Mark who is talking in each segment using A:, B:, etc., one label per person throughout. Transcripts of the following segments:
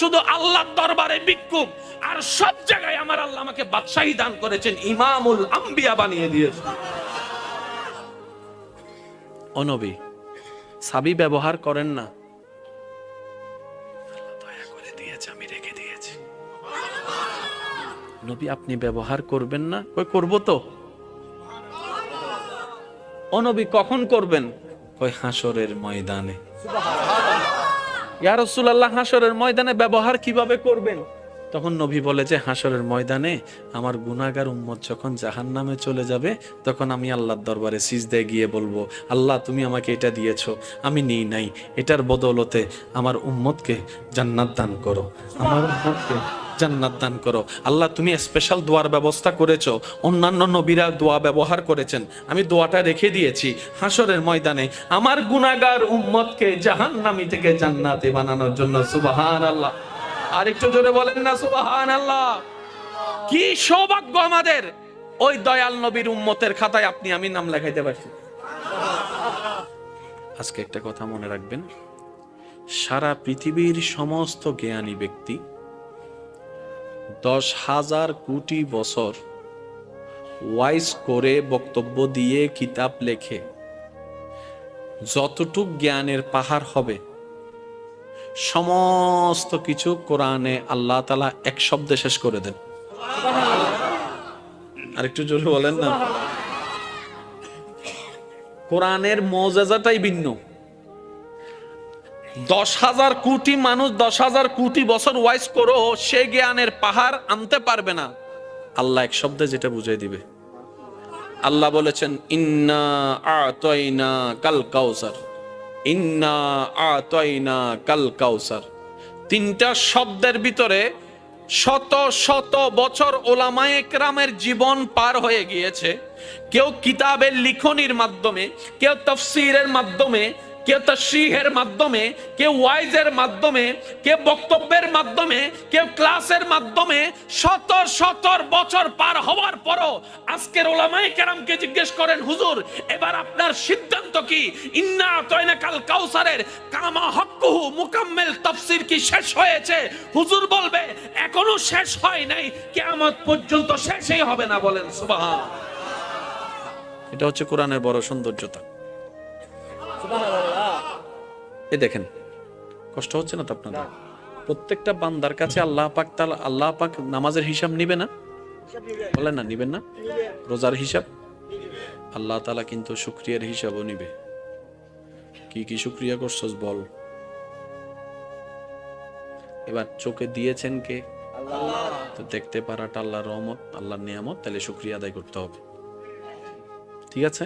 A: শুধু আল্লাহর দরবারে ভিক্ষুক আর সব জায়গায় আমার আল্লাহ আমাকে বাদশাহী দান করেছেন ইমামুল আম্বিয়া বানিয়ে দিয়েছেন অনবী সাবি ব্যবহার করেন না। আল্লাহ দয়া করে দিয়েছে আমি রেখে দিয়েছি। নবী আপনি ব্যবহার করবেন না? কই করব তো? অনবী কখন করবেন? কই হাসরের ময়দানে। ইয়া রাসূলুল্লাহ হাসরের ময়দানে ব্যবহার কীভাবে করবেন? তখন নবী বলে যে হাসরের ময়দানে আমার গুনাগার উম্মত যখন জাহান নামে চলে যাবে, তখন আমি আল্লাহর দরবারে সিজদে গিয়ে বলব, আল্লাহ, তুমি আমাকে এটা দিয়েছ, আমি নিই নাই। এটার বদৌলতে আমার উম্মতকে জান্নাত দান করো। আমার উম্মতকে জান্নাত দান করো। আল্লাহ, তুমি স্পেশাল দোয়ার ব্যবস্থা করেছ। অন্যান্য নবীরা দোয়া ব্যবহার করেছেন। আমি দোয়াটা রেখে দিয়েছি। হাসরের ময়দানে আমার গুনাগার উম্মতকে জাহান্নামি থেকে জান্নাতে বানানোর জন্য সুবাহান আল্লাহ আর একটু জোরে বলেন না সুবাহান আল্লাহ কি সৌভাগ্য আমাদের। ওই দয়াল নবীর উম্মতের খাতায় আপনি, আমি নাম লেখাইতে পারছি। আজকে একটা কথা মনে রাখবেন। সারা পৃথিবীর সমস্ত জ্ঞানী ব্যক্তি দশ হাজার কোটি বছর ওয়াইস করে বক্তব্য দিয়ে কিতাব লেখে। যতটুক জ্ঞানের পাহাড় হবে সমস্ত কিছু কোরআনে আল্লাহ তালা এক শব্দে শেষ করে দেন। আরেকটু জোরে বলেন না। কোরআনের মজাটাই ভিন্ন। দশ হাজার কোটি মানুষ দশ হাজার কোটি বছর ওয়াইজ করো, সে জ্ঞানের পাহাড় আনতে পারবে না। আল্লাহ এক শব্দে যেটা বুঝাই দিবে। আল্লাহ বলেছেন, ইন্না আতয়না কাল কাউসার। ইন্না আতয়না কাল কাউসার। তিনটা শব্দের ভিতরে শত শত বছর ওলামায়ে একরামের জীবন পার হয়ে গিয়েছে। কেউ কিতাবের লিখনির মাধ্যমে, কেউ তফসিরের মাধ্যমে কেউ তশরিহের মাধ্যমে কেউ ওয়াইজের মাধ্যমে কেউ বক্তব্যের মাধ্যমে কেউ ক্লাসের মাধ্যমে শত শত বছর পার হওয়ার পরও আজকের ওলামায়ে কেরামকে জিজ্ঞেস করেন হুজুর এবার আপনার সিদ্ধান্ত কি? ইন্না তয়না কাল কাউসারের কামা হক্কুহু মুকাম্মেল তাফসীর কি শেষ হয়েছে? হুজুর বলবে এখনও শেষ হয় নাই কিয়ামত পর্যন্ত শেষই হবে না। বলেন সুবহান। এটা হচ্ছে কোরআনের বড় সৌন্দর্যতা। এ দেখেন, কষ্ট হচ্ছে না তো আপনাদের? প্রত্যেকটা বান্দার কাছে আল্লাহ পাক তাআলা আল্লাহ পাক নামাজের হিসাব নিবে না? বলেন না, নিবেন না? রোজার হিসাব? আল্লাহ তালা কিন্তু শুকরিয়ার হিসাবও নিবে। কি কি শুকরিয়া করছস বল? এবার চোখে দিয়েছেন কে? তো দেখতে পারাটা আল্লাহর রহমত, আল্লাহর নিয়ামত, তাহলে শুকরিয়া আদায় করতে হবে। ঠিক আছে?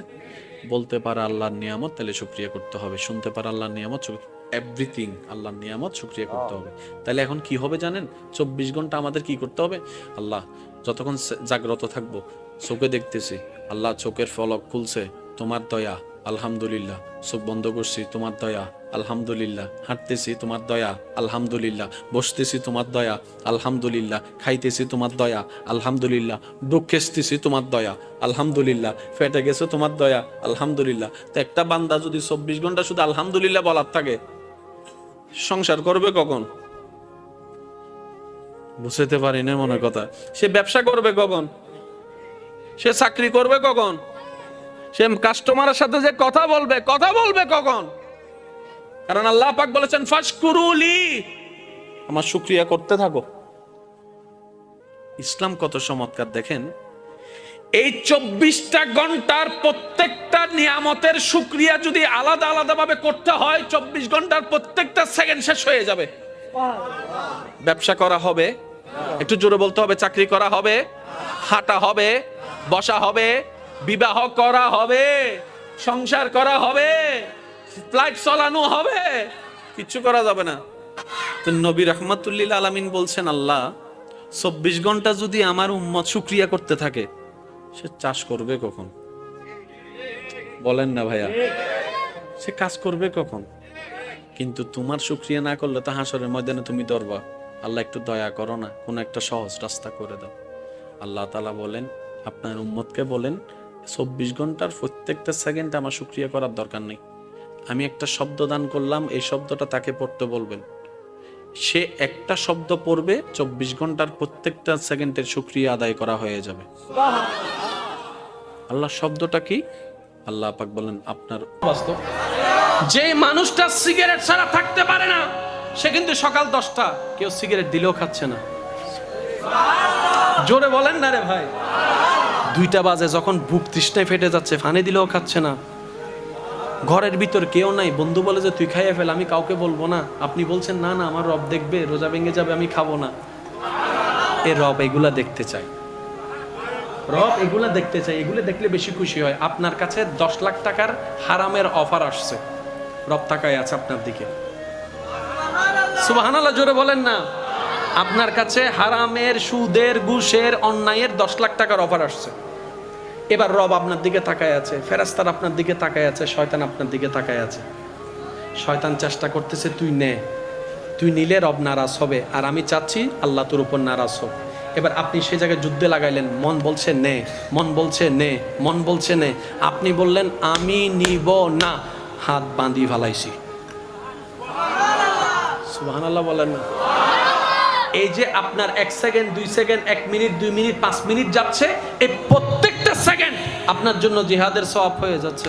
A: বলতে পারা আল্লাহর নিয়ামত, তাহলে সুক্রিয়া করতে হবে। শুনতে পারা আল্লাহর নিয়ামত এভরিথিং আল্লাহর নিয়ামত সুক্রিয়া করতে হবে। তাহলে এখন কি হবে জানেন? চব্বিশ ঘণ্টা আমাদের কি করতে হবে? আল্লাহ, যতক্ষণ জাগ্রত থাকব, চোখে দেখতেছি, আল্লাহ চোখের ফলক খুলছে, তোমার দয়া, আলহামদুলিল্লাহ, চোখ বন্ধ করছি, তোমার দয়া আলহামদুলিল্লাহ, হাঁটতেছি তোমার দয়া, আলহামদুলিল্লাহ, বসতেছি তোমার দয়া, আলহামদুলিল্লাহ, খাইতেছি তোমার দয়া, আলহামদুলিল্লাহ দুঃখেসতেছি তোমার দয়া, আলহামদুলিল্লাহ, ফেটে গেছে তোমার দয়া, আলহামদুলিল্লাহ। তো একটা বান্দা যদি চব্বিশ ঘণ্টা শুধু আলহামদুলিল্লাহ বলার থাকে, সংসার করবে কখন? বুঝতে পারি না মনের কথা। সে ব্যবসা করবে কখন? সে চাকরি করবে কখন? সে কাস্টমারের সাথে যে কথা বলবে কথা বলবে কখন? কারণ আল্লাহ পাক বলেছেন ফাশকুরুলি আমার শুকরিয়া করতে থাকো। ইসলাম কত চমৎকার, দেখেন। এই চব্বিশটা ঘণ্টার প্রত্যেকটা নিয়ামতের শুক্রিয়া যদি আলাদা আলাদা ভাবে করতে হয়, চব্বিশ ঘণ্টার প্রত্যেকটা সেকেন্ড শেষ হয়ে যাবে। ব্যবসা করা হবে, একটু জোরে বলতে হবে, চাকরি করা হবে, হাঁটা হবে, বসা হবে, বিবাহ করা হবে, সংসার করা হবে। ফ্লাইট চলানো হবে। কিচ্ছু করা যাবে না। তো নবী রহমতুল্লিল আলামিন বলছেন, আল্লাহ, চব্বিশ ঘণ্টা যদি আমার উম্মত শুক্রিয়া করতে থাকে, সে চাষ করবে কখন? বলেন না ভাইয়া। সে কাজ করবে কখন? কিন্তু তোমার শুক্রিয়া না করলে তো হাসরের ময়দানে তুমি দরবা। আল্লাহ, একটু দয়া করো না, কোনো একটা সহজ রাস্তা করে দাও। আল্লাহ তালা বলেন, আপনার উম্মতকে বলেন, চব্বিশ ঘণ্টার প্রত্যেকটা সেকেন্ড আমার শুক্রিয়া করার দরকার নেই। আমি একটা শব্দ দান করলাম, এই শব্দটা তাকে পড়তে বলবেন। সে একটা শব্দ পড়বে, চব্বিশ ঘণ্টার প্রত্যেকটা সেকেন্ডের সুক্রিয়া আদায় করা হয়ে যাবে। আল্লাহ শব্দটা কি? আল্লাহ পাক বলেন, আপনার যে মানুষটা সিগারেট ছাড়া থাকতে পারে না, সে কিন্তু সকাল দশটা, কেউ সিগারেট দিলেও খাচ্ছে না। জোরে বলেন না রে ভাই। দুইটা বাজে, যখন বুক তৃষ্ণায় ফেটে যাচ্ছে, ফানে দিলেও খাচ্ছে না। ঘরের ভিতর কেউ নাই। বন্ধু বলে যে, তুই খাইয়ে ফেল, আমি কাউকে বলব না। আপনি বলছেন, না না, আমার রব দেখবে, রোজা ভেঙে যাবে, আমি খাব না। এ রব এগুলা দেখতে চাই রব এগুলা দেখতে চাই এগুলো দেখলে বেশি খুশি হয়। আপনার কাছে দশ লাখ টাকার হারামের অফার আসছে। রব তাকায় আছে আপনার দিকে। সুবাহানাল্লাহ, জোরে বলেন না। আপনার কাছে হারামের, সুদের, ঘুষের, অন্যায়ের দশ লাখ টাকার অফার আসছে। এবার রব আপনার দিকে তাকায় আছে ফেরাস্তার আপনার দিকে তাকায় আছে, শয়তান আপনার দিকে তাকায় আছে। শয়তান চেষ্টা করতেছে, তুই নে। তুই নিলে রব নারাজ হবে, আর আমি চাচ্ছি আল্লাহ তোর উপর নারাজ হোক। এবার আপনি সেই জায়গায় যুদ্ধে লাগাইলেন, মন বলছে নে, মন বলছে নে, মন বলছে নে। আপনি বললেন, আমি নিব না, হাত বাঁধি আল্লাহ বলেন এই যে আপনার এক সেকেন্ড, দুই সেকেন্ড, এক মিনিট, দুই মিনিট, পাঁচ মিনিট যাচ্ছে, এই প্রত্যেকটা সেকেন্ড আপনার জন্য জিহাদের সওয়াব হয়ে যাচ্ছে।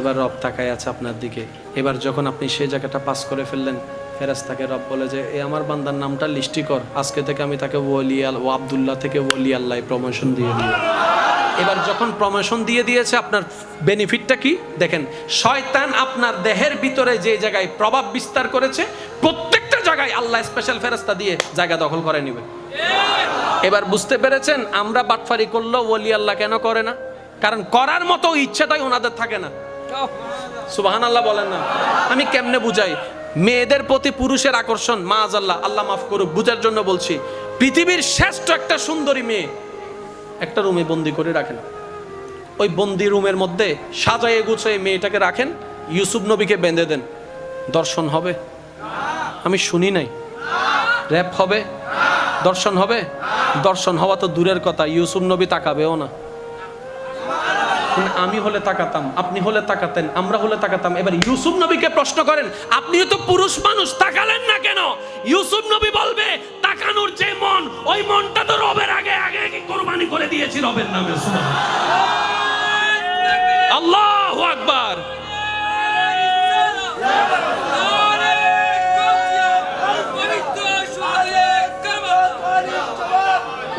A: এবার রব তাকায় আছে আপনার দিকে। এবার যখন আপনি সেই জায়গাটা পাস করে ফেললেন ফেরাস্তাকে রব বলে যে, এ আমার বান্দার নামটা লিস্টি কর। আজকে থেকে আমি তাকে ওলি আল ও আবদুল্লাহ থেকে ওলি আল্লাহ প্রমোশন দিয়ে দিই এবার যখন প্রমোশন দিয়ে দিয়েছে, আপনার বেনিফিটটা কি? দেখেন, শয়তান আপনার দেহের ভিতরে যে জায়গায় প্রভাব বিস্তার করেছে, প্রত্যেকটা জায়গায় আল্লাহ স্পেশাল ফেরস্তা দিয়ে জায়গা দখল করে নিবে। এবার বুঝতে পেরেছেন, আমরা বাটফারি করলেও ওলি আল্লাহ কেন করে না? কারণ করার মতো ইচ্ছাটাই ওনাদের থাকে না। সুবাহান আল্লাহ বলেন না। আমি কেমনে বুঝাই? মেয়েদের প্রতি পুরুষের আকর্ষণ মা আল্লাহ আল্লাহ মাফ করুক, বুঝার জন্য বলছি, পৃথিবীর শ্রেষ্ঠ একটা সুন্দরী মেয়ে একটা রুমে বন্দি করে রাখেন। ওই বন্দি রুমের মধ্যে সাজায়ে গুছিয়ে মেয়েটাকে রাখেন, ইউসুফ নবীকে বেঁধে দেন। দর্শন হবে? আমি শুনি নাই। র্যাপ হবে? দর্শন হবে? দর্শন হওয়া তো দূরের কথা, ইউসুফ নবী তাকাবেও না। আমি হলে তাকাতাম, আপনি হলে তাকাতেন, আমরা হলে তাকাতাম। এবার ইউসুফ নবীকে প্রশ্ন করেন, আপনিও তো পুরুষ মানুষ, তাকালেন না কেন? ইউসুফ নবী বলবে, তাকানোর যে মন, ওই মনটা তো রবের আগে আগে কোরবানি করে দিয়েছি রবের নামে আল্লাহ আকবার।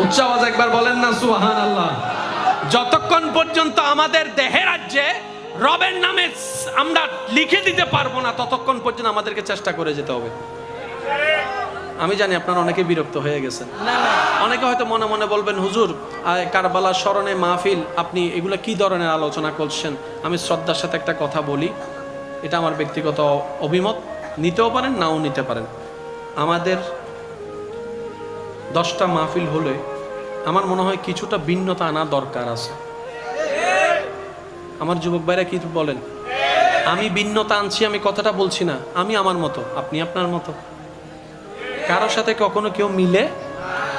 A: উচ্চ আওয়াজ একবার বলেন না সুহান আল্লাহ যতক্ষণ পর্যন্ত আমাদের দেহে রাজ্যে রবের নামে আমরা লিখে দিতে পারব না ততক্ষণ পর্যন্ত আমাদেরকে চেষ্টা করে যেতে হবে। আমি জানি আপনারা অনেকে বিরক্ত হয়ে গেছেন। অনেকে হয়তো মনে মনে বলবেন হুজুর আয় কারবালার স্মরণে মাহফিল আপনি এগুলো কি ধরনের আলোচনা করছেন? আমি শ্রদ্ধার সাথে একটা কথা বলি। এটা আমার ব্যক্তিগত অভিমত। নিতেও পারেন নাও নিতে পারেন। আমাদের দশটা মাহফিল হলে আমার মনে হয় কিছুটা ভিন্নতা আনা দরকার আছে। আমার যুবক ভাইরা কি বলেন? আমি ভিন্নতা আনছি, আমি কথাটা বলছি না। আমি আমার মতো, আপনি আপনার মতো। কারোর সাথে কখনো কেউ মিলে?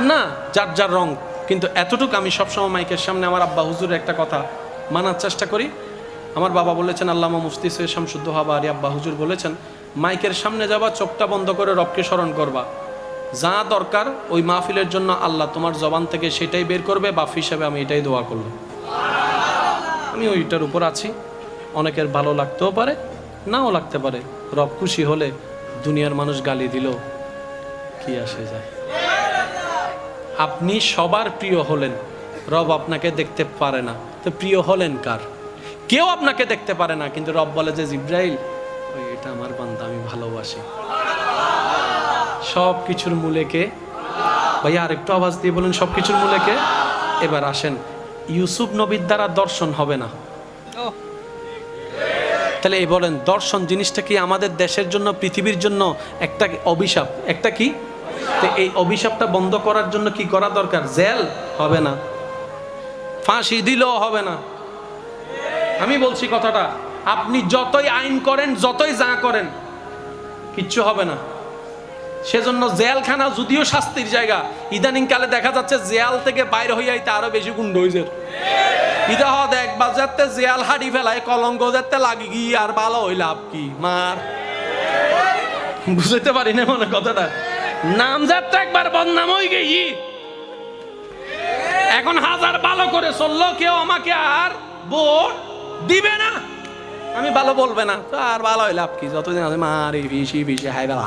A: না, যার যার রং। কিন্তু এতটুকু আমি সবসময় মাইকের সামনে আমার আব্বা হুজুরের একটা কথা মানার চেষ্টা করি। আমার বাবা বলেছেন, আল্লামা মুফতি সৈয়দ শামসুদ্দ হাবা আলী আব্বা হুজুর বলেছেন, মাইকের সামনে যাবা, চোখটা বন্ধ করে রবকে স্মরণ করবা। যা দরকার ওই মাহফিলের জন্য আল্লাহ তোমার জবান থেকে সেটাই বের করবে, বাফ হিসাবে আমি এটাই দোয়া করলাম আমি ওইটার উপর আছি। অনেকের ভালো লাগতেও পারে, নাও লাগতে পারে। রব খুশি হলে দুনিয়ার মানুষ গালি দিল কি আসে যায়। আপনি সবার প্রিয় হলেন, রব আপনাকে দেখতে পারে না। তো প্রিয় হলেন কার? কেউ আপনাকে দেখতে পারে না, কিন্তু রব বলে যে জিব্রাইল এটা আমার বান্দা, আমি ভালোবাসি। সব কিছুর মূলে কে ভাইয়া, আরেকটু আওয়াজ দিয়ে বলেন সব কিছুর মূলে কে এবার আসেন, ইউসুফ নবীর দ্বারা দর্শন হবে না। তাহলে এই বলেন, দর্শন জিনিসটা কি আমাদের দেশের জন্য, পৃথিবীর জন্য একটা অভিশাপ? একটা কি? তো এই অভিশাপটা বন্ধ করার জন্য কি করা দরকার? জেল? হবে না। ফাঁসি দিলেও হবে না। আমি বলছি কথাটা, আপনি যতই আইন করেন, যতই যা করেন, কিচ্ছু হবে না। সেজন্য জেলখানা যদিও শাস্তির জায়গা ইদানিং কালে দেখা যাচ্ছে জেল থেকে বাইরে হয়ে যাইতে আরও বেশি গুন্ড হয়েছে ইদা দেখ বাজারতে জেল হাড়ি ফেলায়, কলঙ্ক যাতে লাগি গিয়ে আর ভালো হইল আপ কি? মার। বুঝতে পারি না মনে কথাটা। নামজাদ তো একবার বদনাম হয়ে গেই। এখন হাজার ভালো করে চলল, কেউ আমাকে আর ভোট দিবে না। আমি ভালো বলবে না, তো আর ভালো হইলে লাভ কি? যতদিন আছে মারি বেশি বেশি হাই বেলা।